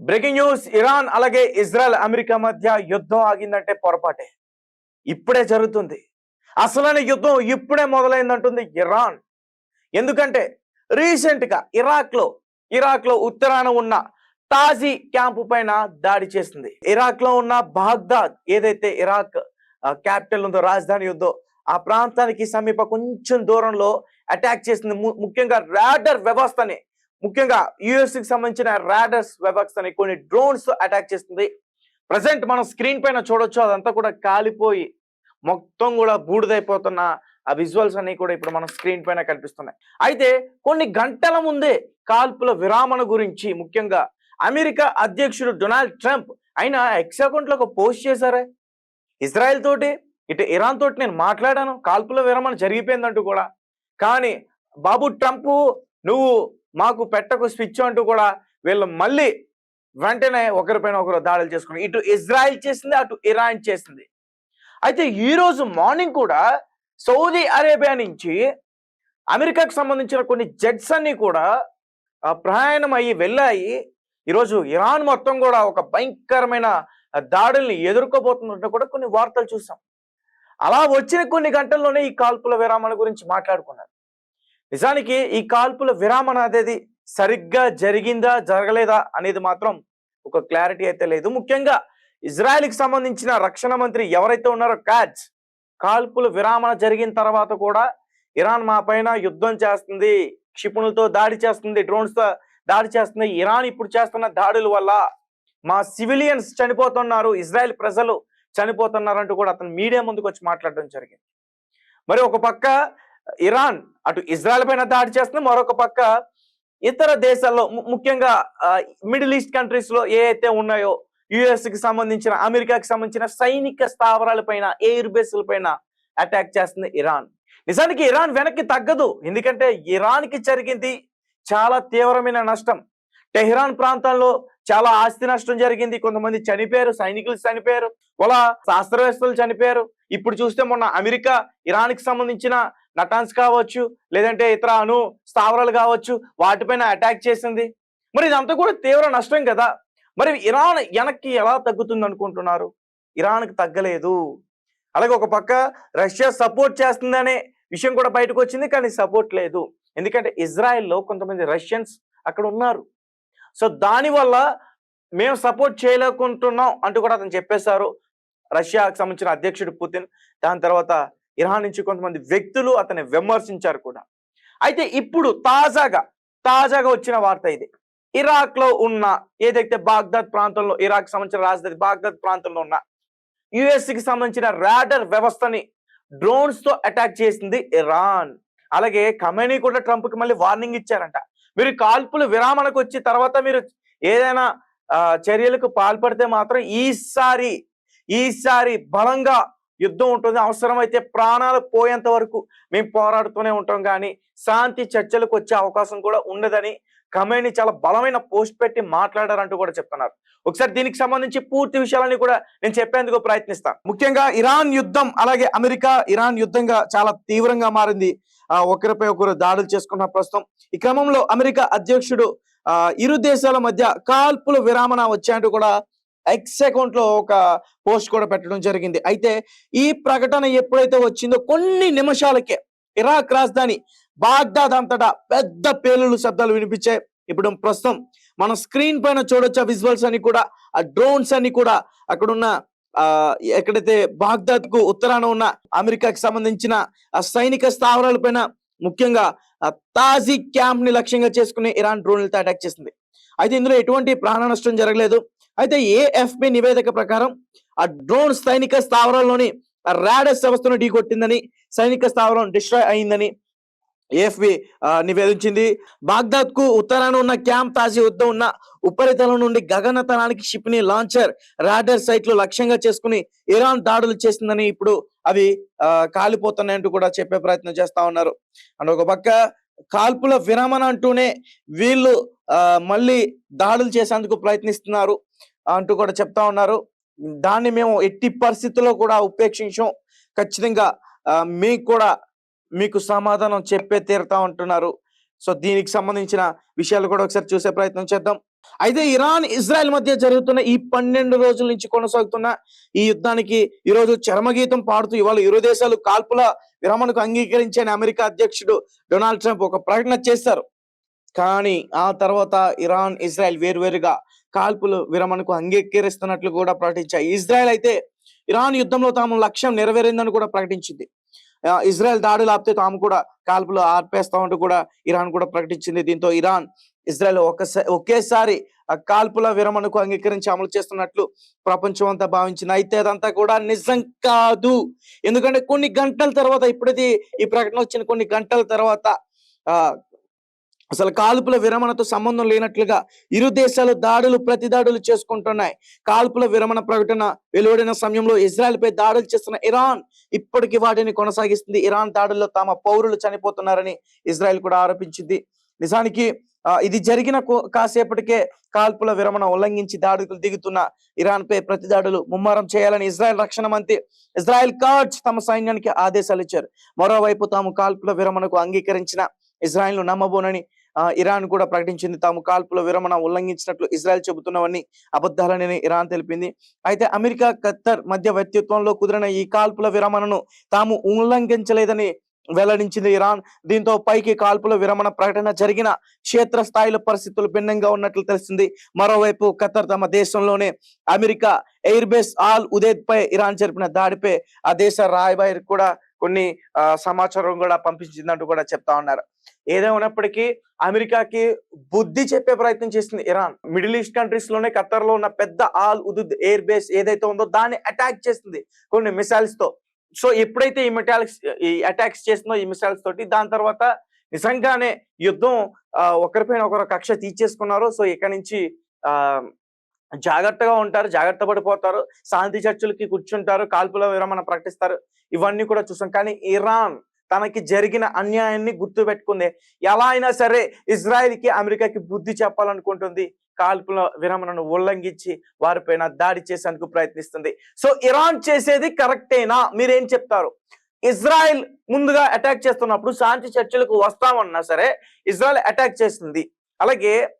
Breaking news Iran అలాగే Israel America మధ్య యుద్ధం ఆగిందంటే పొరపాటే. ఇప్పుడే జరుగుతుంది. అసలైన యుద్ధం ఇప్పుడే మొదలైందంటుంది ఇరాన్. ఎందుకంటే రీసెంట్గా ఇరాక్లో ఇరాక్లో ఉత్తరాన ఉన్న తాజీ క్యాంపు పైన దాడి చేసింది. ఇరాక్లో ఉన్న బాగ్దాద్ ఏదైతే ఇరాక్ క్యాపిటల్ ఉందో రాజధాని ఉందో ఆ ప్రాంతానికి సమీప కొంచెం దూరంలో అటాక్ చేసింది. ము- ముఖ్యంగా రాడర్ వ్యవస్థని ముఖ్యంగా యుఎస్కి సంబంధించిన రాడర్స్ వెబక్స్ అనే కొన్ని డ్రోన్స్ అటాక్ చేస్తుంది. ప్రజెంట్ మనం స్క్రీన్ పైన చూడొచ్చు అదంతా కూడా కాలిపోయి మొత్తం కూడా బూడిదైపోతున్న ఆ విజువల్స్ అన్ని కూడా ఇప్పుడు మనం స్క్రీన్ పైన కనిపిస్తున్నాయి. అయితే కొన్ని గంటల ముందే కాల్పుల విరామణ గురించి ముఖ్యంగా అమెరికా అధ్యక్షుడు డొనాల్డ్ ట్రంప్ ఆయన ఎక్స్ అకౌంట్లో ఒక పోస్ట్ చేశారే? ఇజ్రాయెల్ తోటి? ఇటు ఇరాన్ తోటి నేను మాట్లాడాను కాల్పుల విరమణ జరిగిపోయిందంటూ కూడా. కానీ బాబు ట్రంప్ నువ్వు మాకు పెట్టకు స్విచ్ అంటూ కూడా వీళ్ళు మళ్ళీ వెంటనే ఒకరిపైన ఒకరు దాడులు చేసుకుని ఇటు ఇజ్రాయెల్ చేసింది అటు ఇరాన్ చేసింది. అయితే ఈరోజు మార్నింగ్ కూడా సౌదీ అరేబియా నుంచి అమెరికాకు సంబంధించిన కొన్ని జెట్స్ అన్ని కూడా ప్రయాణం అయ్యి వెళ్ళాయి. ఈరోజు ఇరాన్ మొత్తం కూడా ఒక భయంకరమైన దాడుల్ని ఎదుర్కోబోతున్నట్టు కూడా కొన్ని వార్తలు చూసాం. అలా వచ్చిన కొన్ని గంటల్లోనే ఈ కాల్పుల విరామణ గురించి మాట్లాడుకున్నారు. నిజానికి ఈ కాల్పుల విరామణ అనేది సరిగ్గా జరిగిందా జరగలేదా అనేది మాత్రం ఒక క్లారిటీ అయితే లేదు. ముఖ్యంగా ఇజ్రాయెల్కి సంబంధించిన రక్షణ మంత్రి ఎవరైతే ఉన్నారో క్యాచ్ కాల్పుల విరామణ జరిగిన తర్వాత కూడా ఇరాన్ మా పైన యుద్ధం చేస్తుంది క్షిపణులతో దాడి చేస్తుంది డ్రోన్స్తో దాడి చేస్తుంది. ఇరాన్ ఇప్పుడు చేస్తున్న దాడుల వల్ల మా సివిలియన్స్ చనిపోతున్నారు ఇజ్రాయెల్ ప్రజలు చనిపోతున్నారంటూ కూడా అతను మీడియా ముందుకు వచ్చి మాట్లాడడం జరిగింది. మరి ఒక పక్క ఇరాన్ అటు ఇజ్రాయెల్ పైన దాడి చేస్తుంది. మరొక పక్క ఇతర దేశాల్లో ముఖ్యంగా మిడిల్ ఈస్ట్ కంట్రీస్లో ఏ అయితే ఉన్నాయో యుఎస్కి సంబంధించిన అమెరికాకి సంబంధించిన సైనిక స్థావరాల పైన ఎయిర్ బేస్ల పైన అటాక్ చేస్తుంది ఇరాన్. నిజానికి ఇరాన్ వెనక్కి తగ్గదు. ఎందుకంటే ఇరాన్కి జరిగింది చాలా తీవ్రమైన నష్టం. టెహ్రాన్ ప్రాంతంలో చాలా ఆస్తి నష్టం జరిగింది. కొంతమంది చనిపోయారు సైనికులు చనిపోయారు వాళ్ళ శాస్త్రవేత్తలు చనిపోయారు. ఇప్పుడు చూస్తే మొన్న అమెరికా ఇరాన్కి సంబంధించిన నటాన్స్ కావచ్చు లేదంటే ఇతర అణు స్థావరాలు కావచ్చు వాటిపైన అటాక్ చేసింది. మరి ఇదంతా కూడా తీవ్ర నష్టం కదా. మరి ఇరాన్ వెనక్కి ఎలా తగ్గుతుంది అనుకుంటున్నారు ఇరాన్కి తగ్గలేదు. అలాగే ఒక పక్క రష్యా సపోర్ట్ చేస్తుందనే విషయం కూడా బయటకు వచ్చింది కానీ సపోర్ట్ లేదు. ఎందుకంటే ఇజ్రాయెల్లో కొంతమంది రష్యన్స్ అక్కడ ఉన్నారు. సో దానివల్ల మేము సపోర్ట్ చేయలేకుంటున్నాం అంటూ కూడా అతను చెప్పేశారు. రష్యాకు సంబంధించిన అధ్యక్షుడు పుతిన్. దాని తర్వాత ఇరాన్ నుంచి కొంతమంది వ్యక్తులు అతన్ని విమర్శించారు కూడా. అయితే ఇప్పుడు తాజాగా తాజాగా వచ్చిన వార్త ఇది. ఇరాక్లో ఉన్న ఏదైతే బాగ్దాద్ ప్రాంతంలో ఇరాక్ సంబంధించిన రాజధాని బాగ్దాద్ ప్రాంతంలో ఉన్న యుఎస్కి సంబంధించిన రాడర్ వ్యవస్థని డ్రోన్స్తో అటాక్ చేసింది ఇరాన్. అలాగే కమెనీ కూడా ట్రంప్కి మళ్ళీ వార్నింగ్ ఇచ్చారంట. మీరు కాల్పులు విరామణకు వచ్చి తర్వాత మీరు ఏదైనా చర్యలకు పాల్పడితే మాత్రం ఈసారి ఈసారి బలంగా యుద్ధం ఉంటుంది అవసరమైతే ప్రాణాలు పోయేంత వరకు మేము పోరాడుతూనే ఉంటాం. కానీ శాంతి చర్చలకు వచ్చే అవకాశం కూడా ఉండదని కమేని చాలా బలమైన పోస్ట్ పెట్టి మాట్లాడారంటూ కూడా చెప్తున్నారు. ఒకసారి దీనికి సంబంధించి పూర్తి విషయాలని కూడా నేను చెప్పేందుకు ప్రయత్నిస్తాను ముఖ్యంగా ఇరాన్ యుద్ధం అలాగే అమెరికా ఇరాన్ యుద్ధంగా చాలా తీవ్రంగా మారింది. ఆ, ఒకరిపై ఒకరు దాడులు చేసుకున్న ప్రస్తుతం. ఈ క్రమంలో అమెరికా అధ్యక్షుడు ఇరు దేశాల మధ్య కాల్పుల విరామణ వచ్చాయంటూ కూడా ఎక్స్ అకౌంట్లో ఒక పోస్ట్ కూడా పెట్టడం జరిగింది. అయితే ఈ ప్రకటన ఎప్పుడైతే వచ్చిందో కొన్ని నిమిషాలకే ఇరాక్ రాజధాని బాగ్దాద్ అంతటా పెద్ద పేలులు శబ్దాలు వినిపించాయి. ఇప్పుడు ప్రస్తుతం మన స్క్రీన్ పైన చూడొచ్చు ఆ విజువల్స్ అన్ని కూడా ఆ డ్రోన్స్ అన్ని కూడా అక్కడున్న ఆ ఎక్కడైతే బాగ్దాద్కు ఉత్తరాన ఉన్న అమెరికాకి సంబంధించిన ఆ సైనిక స్థావరాల పైన ముఖ్యంగా తాజీ క్యాంప్ని లక్ష్యంగా చేసుకుని ఇరాన్ డ్రోన్లతో అటాక్ చేసింది. అయితే ఇందులో ఎటువంటి ప్రాణ నష్టం జరగలేదు. అయితే ఏఎఫ్బి నివేదిక ప్రకారం ఆ డ్రోన్ సైనిక స్థావరాల్లోని రాడస్ వ్యవస్థను ఢీకొట్టిందని సైనిక స్థావరం డిస్ట్రాయ్ అయిందని ఏఎఫ్బి నివేదించింది. బాగ్దాద్కు ఉత్తరాన ఉన్న క్యాంప్ తాజీ వద్ద ఉన్న ఉపరితలం నుండి గగనతలానికి ని లాంచర్ రాడర్ సైట్లు లక్ష్యంగా చేసుకుని ఇరాన్ దాడులు చేసిందని ఇప్పుడు అవి కాలిపోతున్నాయంటూ కూడా చెప్పే ప్రయత్నం చేస్తా ఉన్నారు. అండ్ ఒక పక్క కాల్పుల విరమణ అంటూనే వీళ్ళు మళ్ళీ దాడులు చేసేందుకు ప్రయత్నిస్తున్నారు. అంటూ కూడా చెప్తా ఉన్నారు. దాన్ని మేము ఎట్టి పరిస్థితుల్లో కూడా ఉపేక్షించాం. ఖచ్చితంగా మీకు కూడా మీకు సమాధానం చెప్పే తీరుతా ఉంటున్నారు. సో దీనికి సంబంధించిన విషయాలు కూడా ఒకసారి చూసే ప్రయత్నం చేద్దాం. అయితే ఇరాన్ ఇజ్రాయెల్ మధ్య జరుగుతున్న ఈ పన్నెండు రోజుల నుంచి కొనసాగుతున్న ఈ యుద్ధానికి ఈ రోజు చరమగీతం పాడుతూ ఇవాళ ఇరు దేశాలు కాల్పుల విరమణకు అంగీకరించని అమెరికా అధ్యక్షుడు డొనాల్డ్ ట్రంప్ ఒక ప్రకటన చేశారు. కానీ ఆ తర్వాత ఇరాన్ ఇజ్రాయెల్ వేరువేరుగా కాల్పులు విరమణకు అంగీకరిస్తున్నట్లు కూడా ప్రకటించాయి. ఇజ్రాయెల్ అయితే ఇరాన్ యుద్ధంలో తాము లక్ష్యం నెరవేరిందని కూడా ప్రకటించింది. ఆ, ఇజ్రాయెల్ దాడులు ఆపితే తాము కూడా కాల్పులు ఆర్పేస్తామంటూ కూడా ఇరాన్ కూడా ప్రకటించింది. దీంతో ఇరాన్ ఇజ్రాయెల్ ఒకసారి ఒకేసారి కాల్పుల విరమణకు అంగీకరించి అమలు చేస్తున్నట్లు ప్రపంచం అంతా భావించింది. అయితే అదంతా కూడా నిజం కాదు. ఎందుకంటే కొన్ని గంటల తర్వాత ఇప్పుడైతే ఈ ప్రకటన వచ్చిన కొన్ని గంటల తర్వాత ఆ అసలు కాల్పుల విరమణతో సంబంధం లేనట్లుగా ఇరు దేశాలు దాడులు ప్రతి దాడులు చేసుకుంటున్నాయి. కాల్పుల విరమణ ప్రకటన వెలువడిన సమయంలో ఇజ్రాయెల్ పై దాడులు చేస్తున్న ఇరాన్ ఇప్పటికీ వాటిని కొనసాగిస్తుంది. ఇరాన్ దాడుల్లో తమ పౌరులు చనిపోతున్నారని ఇజ్రాయెల్ కూడా ఆరోపించింది. నిజానికి ఇది జరిగిన కో- కాసేపటికే కాల్పుల విరమణ ఉల్లంఘించి దాడులు దిగుతున్న ఇరాన్ పై ప్రతి దాడులు ముమ్మరం చేయాలని ఇజ్రాయెల్ రక్షణ మంత్రి ఇజ్రాయెల్ కార్డ్స్ తమ సైన్యానికి ఆదేశాలు ఇచ్చారు. మరోవైపు తాము కాల్పుల విరమణకు అంగీకరించిన ఇజ్రాయెల్ను నమ్మబోనని ఇరాన్ కూడా ప్రకటించింది. తాము కాల్పుల విరమణ ఉల్లంఘించినట్లు ఇజ్రాయెల్ చెబుతున్నవన్నీ అబద్ధాలని ఇరాన్ తెలిపింది. అయితే అమెరికా ఖత్తర్ మధ్య వ్యక్తిత్వంలో కుదిరిన ఈ కాల్పుల విరమణను తాము ఉల్లంఘించలేదని వెల్లడించింది ఇరాన్. దీంతో పైకి కాల్పుల విరమణ ప్రకటన జరిగిన క్షేత్ర స్థాయిలో పరిస్థితులు భిన్నంగా ఉన్నట్లు తెలిసింది మరోవైపు ఖతర్ తమ దేశంలోనే America air base Al Udeid పై ఇరాన్ జరిపిన దాడిపై ఆ దేశ రాయబారి కూడా కొన్ని సమాచారం కూడా పంపించిందంటూ కూడా చెప్తా ఉన్నారు. ఏదేమైనప్పటికీ అమెరికాకి బుద్ధి చెప్పే ప్రయత్నం చేసింది ఇరాన్. మిడిల్ ఈస్ట్ కంట్రీస్లోనే ఖత్తర్లో ఉన్న పెద్ద ఆల్ ఉదుద్ ఎయిర్ బేస్ ఏదైతే ఉందో దాన్ని అటాక్ చేసింది కొన్ని మిసైల్స్తో సో ఎప్పుడైతే ఈ మెటాలిక్స్ ఈ అటాక్స్ చేసిందో ఈ మిసైల్స్ తోటి దాని తర్వాత నిజంగానే యుద్ధం ఒకరిపైన ఒకరు కక్ష తీర్చేసుకున్నారు. సో ఇక్కడ నుంచి ఆ జాగ్రత్తగా ఉంటారు జాగ్రత్త పడిపోతారు శాంతి చర్చలకి కూర్చుంటారు కాల్పుల విరమణ ప్రకటిస్తారు. ఇవన్నీ కూడా చూసాం కానీ ఇరాన్ తనకి జరిగిన అన్యాయాన్ని గుర్తు పెట్టుకుంది. ఎలా అయినా సరే ఇజ్రాయెల్కి అమెరికాకి బుద్ధి చెప్పాలనుకుంటుంది. కాల్పుల విరమణను ఉల్లంఘించి వారిపైన దాడి చేసేందుకు ప్రయత్నిస్తుంది. సో ఇరాన్ చేసేది కరెక్టేనా? మీరేం చెప్తారు? ఇజ్రాయెల్ ముందుగా అటాక్ చేస్తున్నప్పుడు శాంతి చర్చలకు వస్తామన్నా సరే ఇజ్రాయెల్ అటాక్ చేస్తుంది. అలాగే